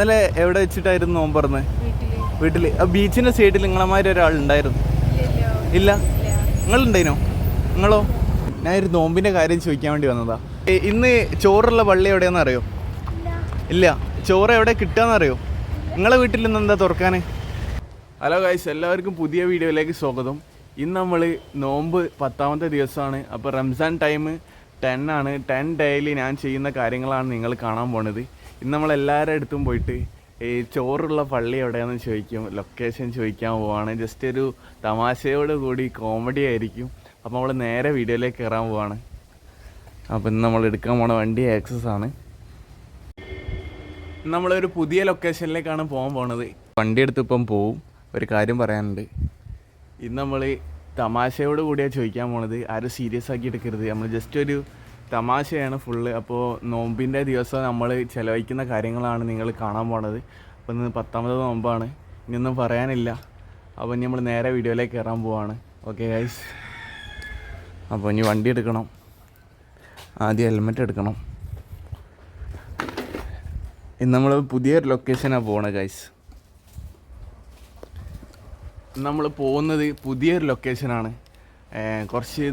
ഇന്നലെ എവിടെ വെച്ചിട്ടായിരുന്നു നോമ്പ് പറഞ്ഞത് വീട്ടിൽ ബീച്ചിന്റെ സൈഡിൽ നിങ്ങളമാര് ഒരാളുണ്ടായിരുന്നു? ഇല്ല. നിങ്ങളുണ്ടായിനോ? നിങ്ങളോ? ഞാൻ ഒരു നോമ്പിന്റെ കാര്യം ചോദിക്കാൻ വേണ്ടി വന്നതാ. ഇന്ന് ചോറുള്ള പള്ളി എവിടെയാന്ന് അറിയോ? ഇല്ല. ചോറ് എവിടെ കിട്ടാന്ന് അറിയോ? നിങ്ങളെ വീട്ടിൽ നിന്ന് എന്താ തുറക്കാൻ ഹലോ ഗൈസ് എല്ലാവർക്കും പുതിയ വീഡിയോയിലേക്ക് സ്വാഗതം. ഇന്ന് നമ്മൾ നോമ്പ് പത്താമത്തെ ദിവസമാണ്. അപ്പോൾ റംസാൻ ടൈം ടെൻ ആണ്. ടെൻ ഡേയിൽ ഞാൻ ചെയ്യുന്ന കാര്യങ്ങളാണ് നിങ്ങൾ കാണാൻ പോണത്. ഇന്ന് നമ്മൾ എല്ലാവരുടെ അടുത്തും പോയിട്ട് ഈ ചോറുള്ള പള്ളി എവിടെയാണെന്ന് ചോദിക്കും. ലൊക്കേഷൻ ചോദിക്കാൻ പോവാണ്. ജസ്റ്റ് ഒരു തമാശയോട് കൂടി കോമഡി ആയിരിക്കും. അപ്പോൾ നമ്മൾ നേരെ വീഡിയോയിലേക്ക് കയറാൻ പോവാണ്. അപ്പോൾ ഇന്ന് നമ്മൾ എടുക്കാൻ പോണ വണ്ടി ആക്സസ് ആണ്. നമ്മളൊരു പുതിയ ലൊക്കേഷനിലേക്കാണ് പോകാൻ പോണത്. വണ്ടി എടുത്ത് ഇപ്പം പോവും. ഒരു കാര്യം പറയാനുണ്ട്. ഇന്ന് നമ്മൾ തമാശയോട് കൂടിയാണ് ചോദിക്കാൻ പോണത്. ആരും സീരിയസ് ആക്കി എടുക്കരുത്. നമ്മൾ ജസ്റ്റ് ഒരു തമാശയാണ് ഫുള്ള് അപ്പോൾ നോമ്പിന്റെ ദിവസം നമ്മൾ ചിലവഴിക്കുന്ന കാര്യങ്ങളാണ് നിങ്ങൾ കാണാൻ പോണത്. അപ്പോൾ ഇന്ന് പത്താമത് നോമ്പാണ്. ഇനിയൊന്നും പറയാനില്ല. അപ്പോൾ ഇനി നമ്മൾ നേരെ വീഡിയോയിലേക്ക് കയറാൻ പോവാണ്. ഓക്കെ ഗൈസ് അപ്പോൾ ഇനി വണ്ടി എടുക്കണം. ആദ്യം ഹെൽമെറ്റ് എടുക്കണം. ഇന്ന് നമ്മൾ പുതിയൊരു ലൊക്കേഷനാണ് പോണത് ഗൈസ് നമ്മൾ പോകുന്നത് പുതിയൊരു ലൊക്കേഷനാണ് കുറച്ച്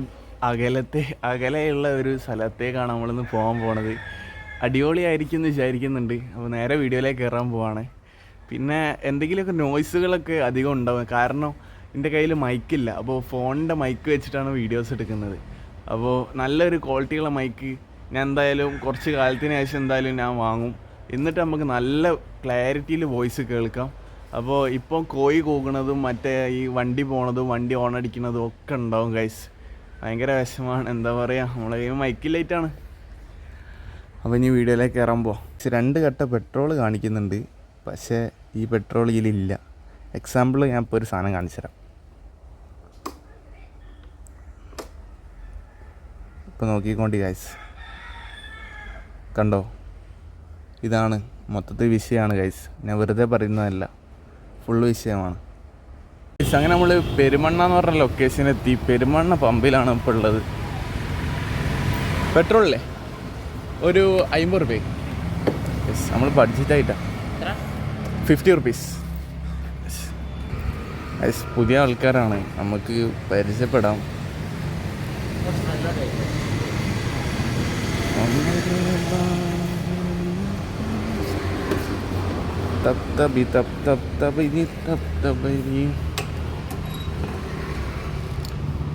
അകലത്തെ അകലെയുള്ള ഒരു സ്ഥലത്തേക്കാണ് നമ്മളിന്ന് പോകാൻ പോണത്. അടിപൊളിയായിരിക്കും എന്ന് വിചാരിക്കുന്നുണ്ട്. അപ്പോൾ നേരെ വീഡിയോയിലേക്ക് കയറാൻ പോവാണ്. പിന്നെ എന്തെങ്കിലുമൊക്കെ നോയ്സുകളൊക്കെ അധികം ഉണ്ടാവും. കാരണം എന്റെ കയ്യിൽ മൈക്കില്ല അപ്പോൾ ഫോണിന്റെ മൈക്ക് വെച്ചിട്ടാണ് വീഡിയോസ് എടുക്കുന്നത്. അപ്പോൾ നല്ലൊരു ക്വാളിറ്റിയുള്ള മൈക്ക് ഞാൻ എന്തായാലും കുറച്ച് കാലത്തിന് ശേഷം എന്തായാലും ഞാൻ വാങ്ങും. എന്നിട്ട് നമുക്ക് നല്ല ക്ലാരിറ്റിയിൽ വോയിസ് കേൾക്കാം. അപ്പോൾ ഇപ്പോൾ കോഴി കൂകണതും മറ്റേ ഈ വണ്ടി പോണതും വണ്ടി ഓൺ അടിക്കുന്നതും ഒക്കെ ഉണ്ടാവും ഗൈസ് ഭയങ്കര വിഷമമാണ് എന്താ പറയുക നമ്മളെ ഈ മൈക്ക് ലൈറ്റാണ് അപ്പോൾ ഇനി വീഡിയോയിലേക്ക് ഇറങ്ങുമ്പോൾ രണ്ട് കട്ട പെട്രോൾ കാണിക്കുന്നുണ്ട്. പക്ഷേ ഈ പെട്രോൾ ഇതിലില്ല എക്സാമ്പിൾ ഞാൻ ഇപ്പോൾ ഒരു സാധനം കാണിച്ചു തരാം. ഇപ്പോൾ നോക്കിക്കോണ്ടി ഗൈസ് കണ്ടോ? ഇതാണ്. മൊത്തത്തിൽ വിഷയമാണ് ഗൈസ് ഞാൻ വെറുതെ പറയുന്നതല്ല. ഫുള്ള് വിഷയമാണ്. അങ്ങനെ നമ്മൾ പെരുമണ്ണ എന്ന് പറഞ്ഞ ലൊക്കേഷൻ എത്തി. പെരുമണ്ണ പമ്പിലാണ് ഇപ്പോൾ ഉള്ളത്. പെട്രോളില്ലേ ഒരു അമ്പത് റുപ്യ. നമ്മൾ നമ്മൾ ബഡ്ജറ്റായിട്ടാണ് ഫിഫ്റ്റി റുപ്പീസ് യെസ് പുതിയ ആൾക്കാരാണ്. നമുക്ക് പരിചയപ്പെടാം. തപ് തബി തപ് തപ് തബിനി തപ് തബിനി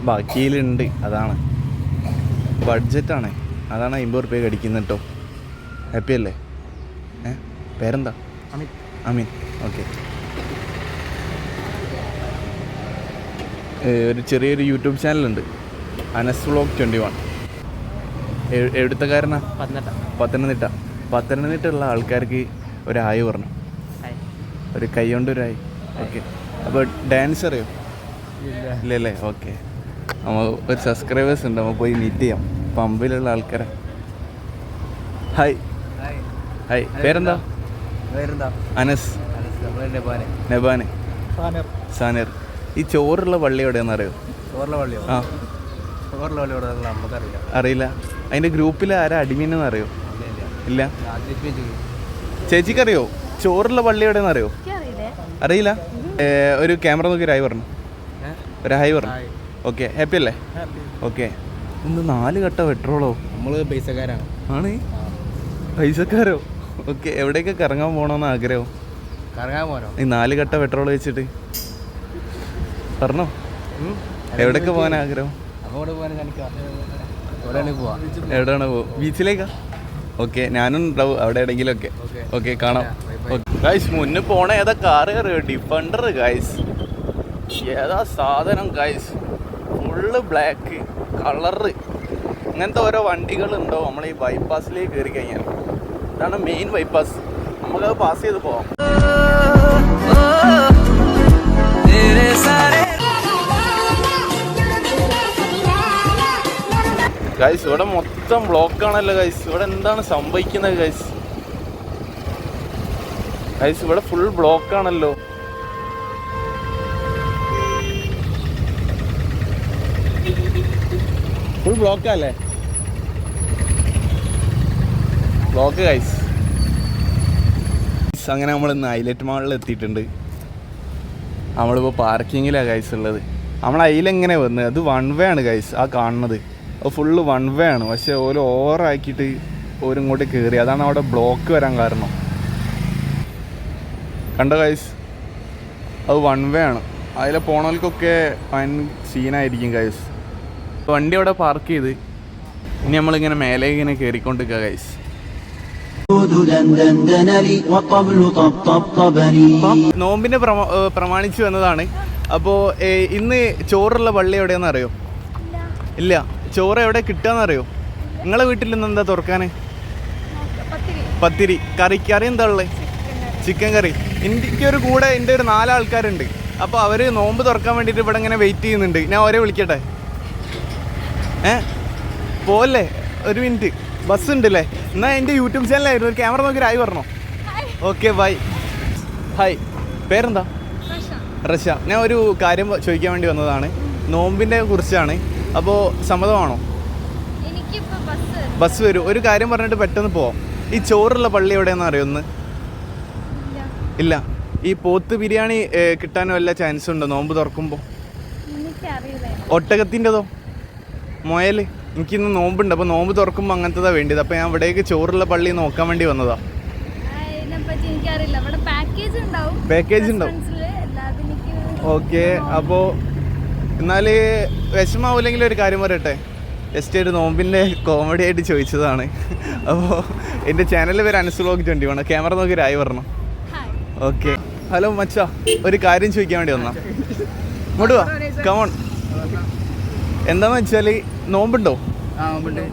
ബാക്കിയിലുണ്ട് അതാണ്. ബഡ്ജറ്റാണ്. അതാണ് അമ്പത് റുപ്യ കടിക്കുന്നത് കേട്ടോ ഹാപ്പി അല്ലേ? ഏ? പേരെന്താ? അമീൻ ഓക്കെ ഒരു ചെറിയൊരു യൂട്യൂബ് ചാനലുണ്ട്. Anas vlog twenty one. എവിടുത്തെ പത്തനംതിട്ട. പത്തനംതിട്ടയുള്ള ആൾക്കാർക്ക് ഒരു ഹായ് പറഞ്ഞു ഒരു കൈ കൊണ്ടൊരായി ഓക്കെ അപ്പോൾ ഡാൻസ് അറിയോ? ഇല്ലല്ലേ? ഓക്കെ നമ്മൾ ഒരു സബ്സ്ക്രൈബേഴ്സ് ഉണ്ട്. നമ്മൾ പോയി മീറ്റ് ചെയ്യാം. പമ്പിലുള്ള ആൾക്കാരെ. ഹായ് ഹായ് പേരെന്താ? അനസ്. നെബാനെ. സാനർ. ഈ ചോറുള്ള പള്ളി എവിടെയാണെന്ന് അറിയോ? ആ. പള്ളി നമുക്കറിയാം അറിയില്ല. അതിന്റെ ഗ്രൂപ്പിൽ ആരാ അടിമീനെന്ന് അറിയോ? ഇല്ല. ചേച്ചിക്ക് അറിയോ ചോറുള്ള പള്ളി എവിടെയെന്ന് അറിയോ? അറിയില്ല. ഒരു ക്യാമറ നോക്കി ഒരു ഹൈ പറഞ്ഞു ഒരു ഹൈ പറഞ്ഞു. ഓക്കെ ഹാപ്പി അല്ലേ? ഓക്കെ. ഇന്ന് നാല് കട്ട പെട്രോളോ? നമ്മൾ പൈസക്കാരാണ്. ആണ്? പൈസക്കാരോ? ഓക്കെ എവിടേക്ക് കറങ്ങാൻ പോകണമെന്ന് ആഗ്രഹം? കറങ്ങാൻ പോകണോ ഈ നാല് കട്ട പെട്രോൾ വെച്ചിട്ട്. പറഞ്ഞോ. എവിടേക്ക് പോകാൻ ആഗ്രഹം? എവിടെയാണ് പോവാ? ബീച്ചിലേക്കാ? ഓക്കെ ഞാനും ഉണ്ടാവും അവിടെ എവിടെയെങ്കിലുമൊക്കെ Okay. ഓക്കെ കാണാം. ഗൈസ് മുന്നിൽ പോണ ഏതാ കാറ് കയറിയോ ഡിഫണ്ടർ ഗൈസ് ഏതാ സാധനം ഗൈസ് ഫുള്ള് ബ്ലാക്ക് കളറ് ഇങ്ങനത്തെ ഓരോ വണ്ടികളുണ്ടോ? നമ്മൾ ഈ ബൈപ്പാസിലേക്ക് കയറി കഴിഞ്ഞാൽ ഇതാണ് മെയിൻ ബൈപ്പാസ് നമുക്കത് പാസ് ചെയ്ത് പോവാം. ഗൈസ് ഇവിടെ മൊത്തം ബ്ലോക്ക് ആണല്ലോ ഗൈസ് ഇവിടെ എന്താണ് സംഭവിക്കുന്നത് ഗൈസ് ഗൈസ് ഇവിടെ ഫുൾ ബ്ലോക്ക് ആണല്ലോ. ഫുൾ ബ്ലോക്ക് അല്ലേ ബ്ലോക്ക് ഗൈസ് അങ്ങനെ നമ്മൾ ഇന്ന് ഹൈലൈറ്റ് മാളിൽ എത്തിയിട്ടുണ്ട്. നമ്മളിപ്പോൾ പാർക്കിങ്ങിലാണ് ഗൈസ് ഉള്ളത്. നമ്മൾ അതിലെങ്ങനെ വന്ന്? അത് വൺ വേ ആണ് ഗൈസ് ആ കാണുന്നത്. അത് ഫുള്ള് വൺ വേ ആണ്. പക്ഷേ ഓരോ ഓവറാക്കിയിട്ട് ഓരോ ഇങ്ങോട്ട് കയറി അതാണ് അവിടെ ബ്ലോക്ക് വരാൻ കാരണം. കണ്ട ഗൈസ് അത് വൺ വേ ആണ്. അതിലെ പോണവർക്കൊക്കെ വൻ സീനായിരിക്കും ഗൈസ് വണ്ടി അവിടെ പാർക്ക് ചെയ്ത്. ഇനി നമ്മളിങ്ങനെ മേലെ ഇങ്ങനെ കയറിക്കൊണ്ടിരിക്കുക ഗൈസ് നോമ്പിനെ പ്രമാണിച്ചു വന്നതാണ്. അപ്പോൾ ഇന്ന് ചോറുള്ള പള്ളി എവിടെയാണെന്ന് അറിയോ? ഇല്ല. ചോറ് എവിടെ കിട്ടാന്നറിയോ നിങ്ങളെ വീട്ടിൽ നിന്ന് എന്താ തുറക്കാന്? പത്തിരി. കറി കറി എന്താ ഉള്ളത് ചിക്കൻ കറി. എനിക്ക് ഒരു കൂടെ എന്റെ ഒരു നാലാൾക്കാരുണ്ട്. അപ്പോൾ അവർ നോമ്പ് തുറക്കാൻ വേണ്ടിയിട്ട് ഇവിടെ ഇങ്ങനെ വെയിറ്റ് ചെയ്യുന്നുണ്ട്. ഞാൻ അവരെ വിളിക്കട്ടെ? ഏ? പോലെ ഒരു മിനിറ്റ് ബസ് ഉണ്ട് ഉണ്ടല്ലേ? എന്നാൽ എന്റെ യൂട്യൂബ് ചാനലായിരുന്നു. ഒരു ക്യാമറ നോക്കി ആയി പറഞ്ഞോ ഓക്കെ ബൈ ഹായ് പേരെന്താ? റഷ. ഞാൻ ഒരു കാര്യം ചോദിക്കാൻ വേണ്ടി വന്നതാണ്. നോമ്പിന്റെ കുറിച്ചാണ്. അപ്പോൾ സമ്മതമാണോ? ബസ്. വരും. ഒരു കാര്യം പറഞ്ഞിട്ട് പെട്ടെന്ന് പോവാം. ഈ ചോറുള്ള പള്ളി എവിടെയാണെന്ന് അറിയുമെന്ന് ഇല്ല. ഈ പോത്ത് ബിരിയാണി കിട്ടാൻ വല്ല ചാൻസ് ഉണ്ടോ? നോമ്പ് തുറക്കുമ്പോൾ ഒട്ടകത്തിന്റെതോ? മുയൽ എനിക്കിന്ന് നോമ്പുണ്ട്. അപ്പോൾ നോമ്പ് തുറക്കുമ്പോൾ അങ്ങനത്തതാ വേണ്ടിയത്. അപ്പോൾ ഞാൻ ഇവിടേക്ക് ചോറുള്ള പള്ളി നോക്കാൻ വേണ്ടി വന്നതാ. പാക്കേജ് ഉണ്ടാവും. ഓക്കെ അപ്പോൾ എന്നാൽ വിഷമാവില്ലെങ്കിൽ ഒരു കാര്യം പറയട്ടെ? ജസ്റ്റ് ഒരു നോമ്പിന്റെ കോമഡി ആയിട്ട് ചോദിച്ചതാണ്. അപ്പോൾ എന്റെ ചാനലിൽ പേര് അനുസുലോക്ക് ട്വന്റി വേണം ക്യാമറ നോക്കി രായി പറഞ്ഞു ഓക്കെ. ഹലോ മച്ച. ഒരു കാര്യം ചോദിക്കാൻ വേണ്ടി വന്നാ. ഇങ്ങോട്ട് വാ. കമോൺ എന്താന്ന് വെച്ചാൽ നോമ്പുണ്ടോ? ആ ഉണ്ട്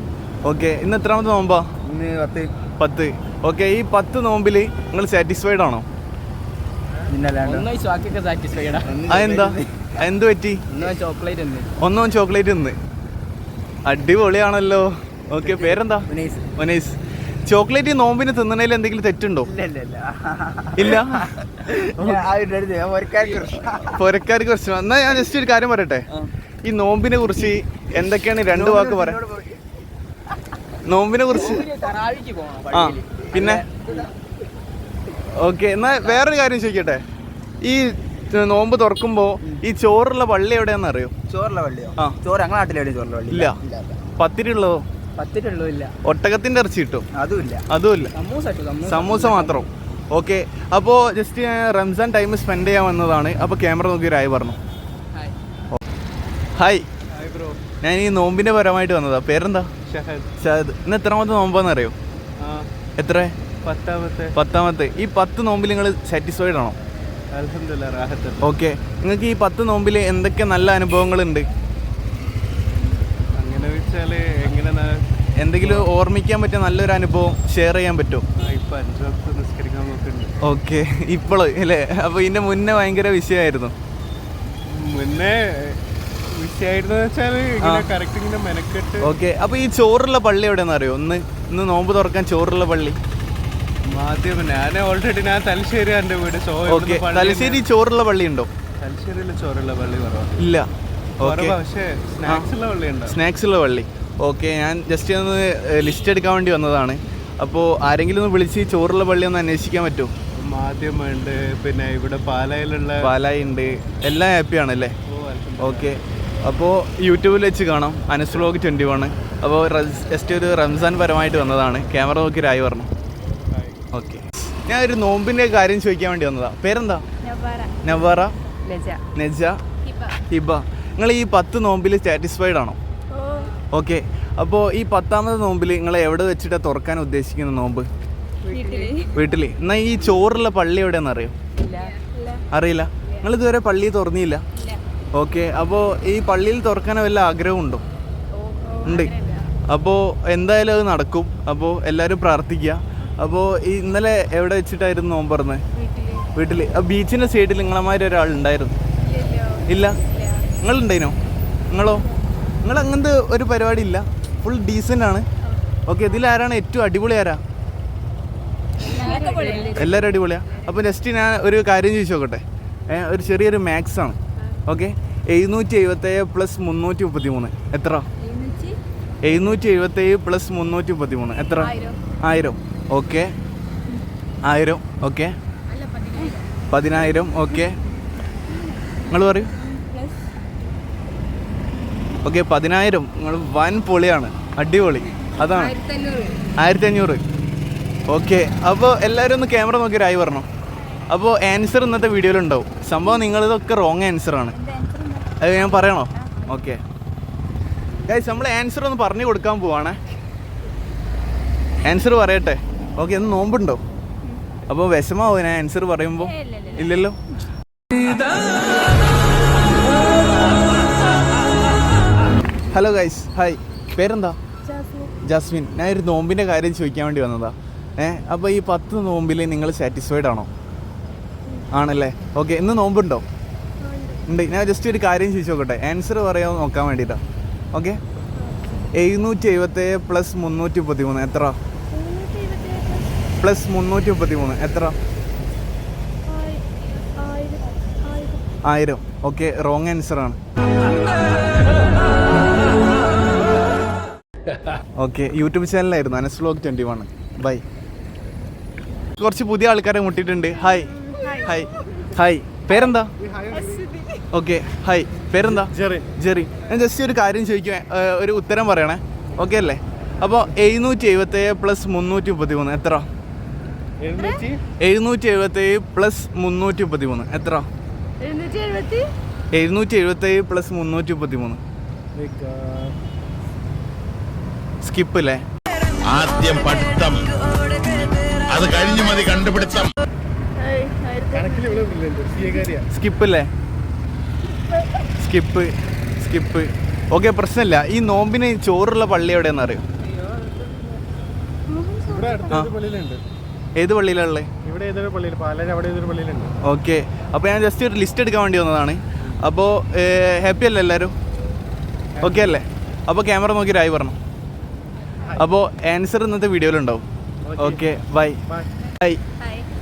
ഓക്കെ. ഇന്ന് എത്രാമത്തെ നോമ്പാ? ഇന്ന് പത്ത്. പത്ത്. ഓക്കെ ഈ പത്ത് നോമ്പിൽ നിങ്ങൾ സാറ്റിസ്ഫൈഡ് ആണോ? അതെന്താ? എന്ത് പറ്റി? ഒന്നും ചോക്ലേറ്റ് ഉണ്ട് ഒന്നും ചോക്ലേറ്റ് നിന്ന് അടിപൊളിയാണല്ലോ. ഓക്കെ പേരെന്താ? ഉനൈസ്. ഒനൈസ്. ചോക്ലേറ്റ് നോമ്പിന് തിന്നണതിൽ എന്തെങ്കിലും തെറ്റുണ്ടോ? ഇല്ല പൊരക്കാർക്ക് കുറച്ച് എന്നാ ഞാൻ ജസ്റ്റ് ഒരു കാര്യം പറയട്ടെ? ഈ നോമ്പിനെ കുറിച്ച് എന്തൊക്കെയാണ് രണ്ട് വാക്ക് പറ നോമ്പിനെ കുറിച്ച്. ആ പിന്നെ? ഓക്കെ എന്നാ വേറൊരു കാര്യം ചോദിക്കട്ടെ? ഈ നോമ്പ് തുറക്കുമ്പോ ഈ ചോറുള്ള പള്ളി എവിടെയാണെന്ന് അറിയോ? ചോറുള്ള പള്ളിയോ? ആ. ചോറ് ഞങ്ങളുടെ നാട്ടിലെവിടെ ചോറുള്ള പള്ളി? ഇല്ല. പത്തിരി ഉള്ളതോ? പത്തിട്ടുള്ളൂ ഇല്ല ഒട്ടകത്തിന്റെ ഇറച്ചി കിട്ടും. അതും ഇല്ല അതുമില്ല. സമൂസ മാത്രം. ഓക്കെ. അപ്പോൾ ജസ്റ്റ് ഞാൻ റംസാൻ ടൈം സ്പെൻഡ് ചെയ്യാൻ വന്നതാണ്. അപ്പോൾ ക്യാമറ നോക്കി രായി പറഞ്ഞു. ഹായ്. ഞാൻ ഈ നോമ്പിന്റെ പരമായിട്ട് വന്നതാ. പേരെന്താ? ഷഹദ്. ഷാദ് ഇന്ന് എത്രാമത്തെ നോമ്പാന്ന് അറിയോ എത്ര? പത്താമത്തെ. ഈ പത്ത് നോമ്പിൽ നിങ്ങൾ സാറ്റിസ്ഫൈഡ് ആണോ? ഓക്കെ. നിങ്ങൾക്ക് ഈ പത്ത് നോമ്പിൽ എന്തൊക്കെ നല്ല അനുഭവങ്ങളുണ്ട്? അങ്ങനെ എന്തെങ്കിലും ഓർമ്മിക്കാൻ പറ്റിയ നല്ലൊരു അനുഭവം ഷെയർ ചെയ്യാൻ പറ്റുമോ? ഇപ്പം അഞ്ചു വക്ത് നിസ്കരിക്കാൻ നോക്കുന്നുണ്ട്. ഓക്കെ. ഇപ്പോൾ അല്ലേ? അപ്പോൾ ഇതിന്റെ മുന്നേ ഭയങ്കര വിഷയമായിരുന്നു. മുന്നേ വിഷയമായിരുന്നു വെച്ചാൽ. കറക്റ്റ് ഇങ്ങനെ മെനക്കെട്ട്. ഓക്കെ. അപ്പോൾ ഈ ചോറുള്ള പള്ളി എവിടെയാണെന്ന് അറിയോ? ഒന്ന് ഇന്ന് നോമ്പ് തുറക്കാൻ ചോറുള്ള പള്ളി. ആദ്യം ഞാൻ ഓൾറെഡി ഞാൻ തലശ്ശേരി എന്റെ വീട് ഓക്കെ. തലശ്ശേരി ചോറുള്ള പള്ളി ഉണ്ടോ? തലശ്ശേരിയിൽ ചോറുള്ള പള്ളി കുറവാണ് ഇല്ല. സ്നാക്സ് ഉള്ള പള്ളി. ഓക്കെ ഞാൻ ജസ്റ്റ് ഒന്ന് ലിസ്റ്റ് എടുക്കാൻ വേണ്ടി വന്നതാണ്. അപ്പോൾ ആരെങ്കിലും ഒന്ന് വിളിച്ച് ചോറുള്ള പള്ളി ഒന്ന് അന്വേഷിക്കാൻ പറ്റുമോ മാധ്യമമുണ്ട് പിന്നെ ഇവിടെ പാലായിലുള്ള പാലായി ഉണ്ട് എല്ലാം ഹാപ്പി ആണല്ലേ. ഓക്കെ അപ്പോൾ യൂട്യൂബിൽ വെച്ച് കാണാം. അനസ് വ്ലോഗ് ട്വന്റി വൺ അപ്പോൾ ജസ്റ്റ് ഒരു റംസാൻ പരമായിട്ട് വന്നതാണ്. ക്യാമറ നോക്കി രായി പറഞ്ഞു. ഓക്കെ. ഞാൻ ഒരു നോമ്പിന്റെ കാര്യം ചോദിക്കാൻ വേണ്ടി വന്നതാ. പേരെന്താ? നവാറ. നെജ. ഹിബ. ഹിബ. നിങ്ങൾ ഈ പത്ത് നോമ്പിൽ സാറ്റിസ്ഫൈഡ് ആണോ? ഓക്കെ. അപ്പോൾ ഈ പത്താമത് നോമ്പിൽ നിങ്ങൾ എവിടെ വെച്ചിട്ടാണ് തുറക്കാൻ ഉദ്ദേശിക്കുന്ന നോമ്പ്? വീട്ടിൽ എന്നാൽ ഈ ചോറുള്ള പള്ളി എവിടെയാണെന്ന് അറിയോ? ഇല്ല. ഇല്ല. അറിയില്ല. നിങ്ങൾ ഇതുവരെ പള്ളി തുറന്നില്ല? ഓക്കെ. അപ്പോൾ ഈ പള്ളിയിൽ തുറക്കാൻ വല്ല ആഗ്രഹമുണ്ടോ ഉണ്ട്? അപ്പോൾ എന്തായാലും അത് നടക്കും. അപ്പോൾ എല്ലാവരും പ്രാർത്ഥിക്കുക. അപ്പോൾ ഈ ഇന്നലെ എവിടെ വെച്ചിട്ടായിരുന്നു നോമ്പ് പറഞ്ഞത് വീട്ടിൽ ആ ബീച്ചിന്റെ സൈഡിൽ നിങ്ങളമാരി ഒരാൾ ഉണ്ടായിരുന്നു ഇല്ല. ഇല്ല? നിങ്ങളുണ്ടായിനോ? നിങ്ങളോ? നിങ്ങൾ അങ്ങനത്തെ ഒരു പരിപാടി ഇല്ല ഫുൾ ഡീസന്റ് ആണ് ഓക്കെ ഇതിലാരാണ് ഏറ്റവും അടിപൊളി ആരാ? എല്ലാവരും അടിപൊളിയാ. അപ്പോൾ ജസ്റ്റ് ഞാൻ ഒരു കാര്യം ചോദിച്ചു നോക്കട്ടെ. ഒരു ചെറിയൊരു മാത്സ് ആണ്. ഓക്കെ എഴുന്നൂറ്റി എഴുപത്തേഴ് പ്ലസ് മുന്നൂറ്റി മുപ്പത്തി മൂന്ന് എത്ര? എഴുന്നൂറ്റി എഴുപത്തേഴ് പ്ലസ് മുന്നൂറ്റി മുപ്പത്തി മൂന്ന് എത്ര? ആയിരം. ഓക്കെ ആയിരം. ഓക്കെ പതിനായിരം. ഓക്കെ നിങ്ങൾ പറയൂ. ഓക്കെ പതിനായിരം നിങ്ങൾ വൻ പൊളിയാണ്. അടിപൊളി. അതാണ്. ആയിരത്തി അഞ്ഞൂറ് ഓക്കെ. അപ്പോൾ എല്ലാവരും ഒന്ന് ക്യാമറ നോക്കി ഒരു ആയി പറഞ്ഞു അപ്പോൾ ആൻസർ ഇന്നത്തെ വീഡിയോയിൽ ഉണ്ടാവും. സംഭവം നിങ്ങളിതൊക്കെ റോങ് ആൻസറാണ് അത് ഞാൻ പറയണോ? ഓക്കെ. ഗൈസ് നമ്മൾ ആൻസർ ഒന്ന് പറഞ്ഞു കൊടുക്കാൻ പോവാണ്. ആൻസർ പറയട്ടെ. ഓക്കെ ഒന്ന് നോമ്പുണ്ടോ? അപ്പോൾ വിഷമാവും ഞാൻ ആൻസർ പറയുമ്പോൾ ഇല്ലല്ലോ? ഹലോ ഗൈസ് ഹായ് പേരെന്താ? ജാസ്മിൻ. ഞാൻ ഒരു നോമ്പിന്റെ കാര്യം ചോദിക്കാൻ വേണ്ടി വന്നതാ. ഏ അപ്പോൾ ഈ പത്ത് നോമ്പിൽ നിങ്ങൾ സാറ്റിസ്ഫൈഡ് ആണോ? ആണല്ലേ? ഓക്കെ ഇന്ന് നോമ്പുണ്ടോ? ഉണ്ട്. ഞാൻ ജസ്റ്റ് ഒരു കാര്യം ചോദിച്ചു നോക്കട്ടെ. ആൻസർ പറയാൻ നോക്കാൻ വേണ്ടിയിട്ടാണ് ഓക്കെ എഴുന്നൂറ്റി എഴുപത്തേഴ് പ്ലസ് മുന്നൂറ്റി മുപ്പത്തി മൂന്ന് എത്ര? പ്ലസ് മുന്നൂറ്റി മുപ്പത്തി മൂന്ന് എത്ര ആയിരം okay wrong answer okay YouTube ചാനലായിരുന്നു. Anas vlog twenty one bye കുറച്ച് പുതിയ ആൾക്കാരെ മുട്ടിയിട്ടുണ്ട്. ഹായ് ഹായ് ഹായ് പേരെന്താ? ഓക്കെ ഹായ് പേരെന്താ? ജെറി ജെറി ഞാൻ ജസ്റ്റ് ഒരു കാര്യം ചോദിക്കുക ഒരു ഉത്തരം പറയണേ. ഓക്കെ അല്ലേ? അപ്പോൾ എഴുന്നൂറ്റി എഴുപത്തേഴ് പ്ലസ് മുന്നൂറ്റി മുപ്പത്തി മൂന്ന് എത്ര? എഴുന്നൂറ്റി? എഴുപത്തേഴ് പ്ലസ് മുന്നൂറ്റി മുപ്പത്തി മൂന്ന് എത്ര? എഴുന്നൂറ്റി എഴുപത്തി എഴുന്നൂറ്റി എഴുപത്തേഴ് പ്ലസ് മുന്നൂറ്റി മുപ്പത്തി മൂന്ന് സ്കിപ്പ് അല്ലേ ആദ്യം പഠിത്തം. അത് കഴിഞ്ഞു മതി കണ്ടുപിടുത്തം. സ്കിപ്പ് അല്ലേ സ്കിപ്പ് സ്കിപ്പ്. ഓക്കെ പ്രശ്നമില്ല. ഈ നോമ്പിന് ചോറുള്ള പള്ളി എവിടെയെന്ന് അറിയോ. ഏത് പള്ളിയിലുള്ളത് ഇവിടെ ഏതൊരു പള്ളിയിൽ പാലാജ് അവിടെ ഏതൊരു പള്ളിയിലുണ്ട്? ഓക്കെ. അപ്പോൾ ഞാൻ ജസ്റ്റ് ഒരു ലിസ്റ്റ് എടുക്കാൻ വേണ്ടി വന്നതാണ്. അപ്പോൾ ഹാപ്പി അല്ലേ എല്ലാവരും ഓക്കെ അല്ലേ? അപ്പോൾ ക്യാമറ നോക്കി രായി പറഞ്ഞു അപ്പോൾ ആൻസർ ഇന്നത്തെ വീഡിയോയിലുണ്ടാവും okay bye bye hi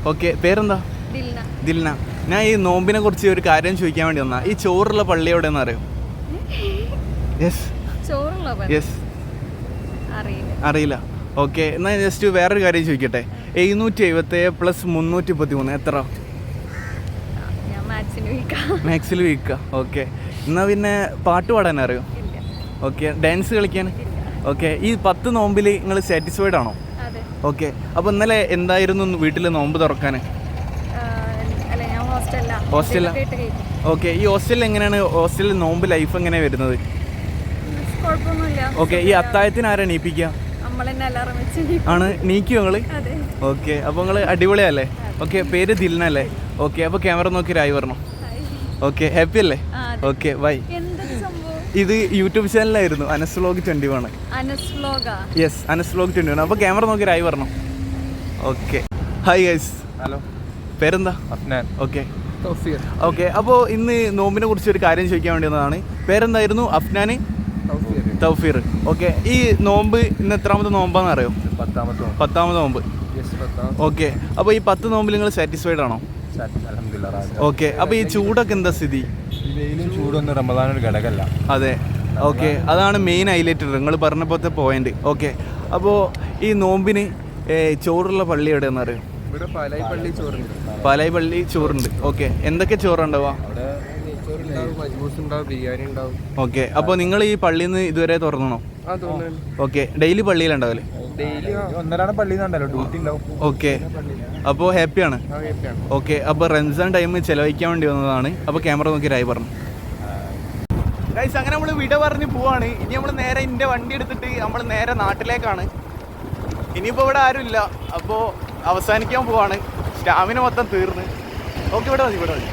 okay പേരെന്താ? ദിൽന. ദിൽന. ഞാൻ ഈ നോമ്പിനെ കുറിച്ച് ഒരു കാര്യം ചോദിക്കാൻ വേണ്ടി വന്നാ. ഈ ചോറുള്ള പള്ളി എവിടെയെന്ന് അറിയോ? യെസ് യെസ് അറിയില്ല. അറിയില്ല. ഓക്കെ എന്നാൽ ജസ്റ്റ് വേറൊരു കാര്യം ചോദിക്കട്ടെ. എഴുന്നൂറ്റി എഴുപത്തേഴ് പ്ലസ് മുന്നൂറ്റി മുപ്പത്തി മൂന്ന് എത്ര ഞാൻ മാത്സിന് വീക്കാം മാക്സിൽ വീക്ക ഓക്കെ എന്നാൽ പിന്നെ പാട്ട് പാടാൻ അറിയോ? ഓക്കെ ഡാൻസ് കളിക്കാൻ? ഓക്കെ ഈ പത്ത് നോമ്പിൽ നിങ്ങൾ സാറ്റിസ്ഫൈഡ് ആണോ? ഓക്കെ അപ്പോൾ ഇന്നലെ എന്തായിരുന്നു വീട്ടിൽ നോമ്പ് തുറക്കാൻ ഹോസ്റ്റലിലാ? ഓക്കെ ഈ ഹോസ്റ്റലിൽ എങ്ങനെയാണ് ഹോസ്റ്റലിൽ നോമ്പ് ലൈഫ് എങ്ങനെയാണ് വരുന്നത്? ഓക്കെ ഈ അത്തായത്തിന് ആരാ എണീപ്പിക്കുക ആണ് നീക്കിയോ നിങ്ങൾ? ഓക്കെ അപ്പോൾ നിങ്ങൾ അടിപൊളിയല്ലേ? ഓക്കെ പേര് ദിൽന അല്ലേ ഓക്കെ അപ്പോൾ ക്യാമറ നോക്കി രായി പറഞ്ഞു. ഓക്കെ ഹാപ്പി അല്ലേ. ഓക്കെ ബൈ ഇത് YouTube ചാനലായിരുന്നു. Anas vlog twenty one Anas വ്ലോഗാ yes Anas vlog twenty one അപ്പോൾ ക്യാമറ നോക്കി രായി പറഞ്ഞു ഓക്കെ ഹായ് ഗൈസ് ഹലോ പേരെന്താ? അഫ്നാൻ. ഓക്കെ ഓക്കെ അപ്പോൾ ഇന്ന് നോമ്പിനെ കുറിച്ച് ഒരു കാര്യം ചോദിക്കാൻ വേണ്ടി വന്നതാണ്. പേരെന്തായിരുന്നു? അഫ്നാന്? തൗഫീർ ഓക്കെ ഈ നോമ്പ് ഇന്ന് എത്രാമത്തെ നോമ്പാന്ന് അറിയോ? പത്താമത്തെ പത്താമത് നോമ്പ്. ഓക്കെ അപ്പോൾ ഈ പത്ത് നോമ്പിൽ നിങ്ങൾ സാറ്റിസ്ഫൈഡ് ആണോ? ഓക്കെ അപ്പോൾ ഈ ചൂടൊക്കെ എന്താ സ്ഥിതി? വെയിലും ചൂടൊന്നും റമദാൻ ഒരു ഘടകമല്ല. അതെ. ഓക്കെ. അതാണ് മെയിൻ ഹൈലൈറ്റ് നിങ്ങൾ പറഞ്ഞപ്പോഴത്തെ പോയിന്റ് ഓക്കെ. അപ്പോൾ ഈ നോമ്പിന് ചോറുള്ള പള്ളി എവിടെയെന്ന് അറിയോ? ഇവിടെ പലായി പള്ളി ചോറുണ്ട്. പലായി പള്ളി ചോറുണ്ട്. ഓക്കെ. എന്തൊക്കെ ചോറുണ്ടാവുക? അവിടെ നെയ്ച്ചോറുണ്ടാവും മജ്ബൂസ് ഉണ്ടാവും ബിരിയാണി ഉണ്ടാവും. ഓക്കെ. അപ്പോൾ നിങ്ങൾ ഈ പള്ളിന്ന് നിന്ന് ഇതുവരെ തുറന്നണോ ഓക്കെ. ഡെയിലി പള്ളിയിലുണ്ടാവില്ലേ ഡെയിലി ഒന്നരാണ് പള്ളിയിൽ നിന്നുണ്ടല്ലോ ഡ്യൂട്ടി ഉണ്ടാവും. ഓക്കെ അപ്പോൾ ഹാപ്പിയാണ്? ഓക്കെ അപ്പോൾ റംസാൻ ടൈം ചിലവഴിക്കാൻ വേണ്ടി വന്നതാണ്. അപ്പോൾ ക്യാമറ നോക്കി രായി പറഞ്ഞു. ഗൈസ് അങ്ങനെ നമ്മൾ വിട പറഞ്ഞ് പോവാണ്. ഇനി നമ്മൾ നേരെ എന്റെ വണ്ടി എടുത്തിട്ട് നമ്മൾ നേരെ നാട്ടിലേക്കാണ്. ഇനിയിപ്പോൾ ഇവിടെ ആരുമില്ല അപ്പോൾ അവസാനിക്കാൻ പോവാണ്. സ്റ്റാമിന മൊത്തം തീർന്ന്. ഓക്കെ ഇവിടെ മതി ഇവിടെ മതി.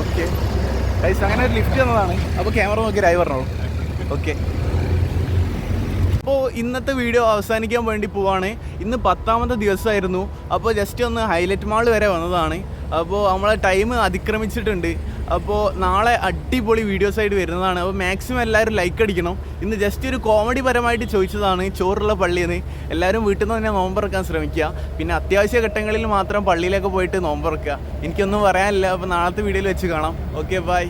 ഓക്കെ ഗൈസ് അങ്ങനെ ഒരു ലിഫ്റ്റ് തന്നതാണ് അപ്പോൾ ക്യാമറ നോക്കി രായി പറഞ്ഞോളൂ. ഓക്കെ അപ്പോൾ ഇന്നത്തെ വീഡിയോ അവസാനിക്കാൻ വേണ്ടി പോവാണ്. ഇന്ന് പത്താമത്തെ ദിവസമായിരുന്നു. അപ്പോൾ ജസ്റ്റ് ഒന്ന് ഹൈലൈറ്റ് മാൾ വരെ വന്നതാണ്. അപ്പോൾ നമ്മളെ ടൈം അതിക്രമിച്ചിട്ടുണ്ട്. അപ്പോൾ നാളെ അടിപൊളി വീഡിയോസ് ആയിട്ട് വരുന്നതാണ്. അപ്പോൾ മാക്സിമം എല്ലാവരും ലൈക്ക് അടിക്കണം. ഇന്ന് ജസ്റ്റ് ഒരു കോമഡി പരമായിട്ട് ചോദിച്ചതാണ് ചോറുള്ള പള്ളിയെന്ന് എല്ലാവരും വീട്ടിൽ നിന്ന് തന്നെ നോമ്പറക്കാൻ ശ്രമിക്കുക. പിന്നെ അത്യാവശ്യ ഘട്ടങ്ങളിൽ മാത്രം പള്ളിയിലൊക്കെ പോയിട്ട് നോമ്പറക്കുക എനിക്കൊന്നും പറയാനില്ല. അപ്പോൾ നാളത്തെ വീഡിയോയിൽ വെച്ച് കാണാം. Okay bye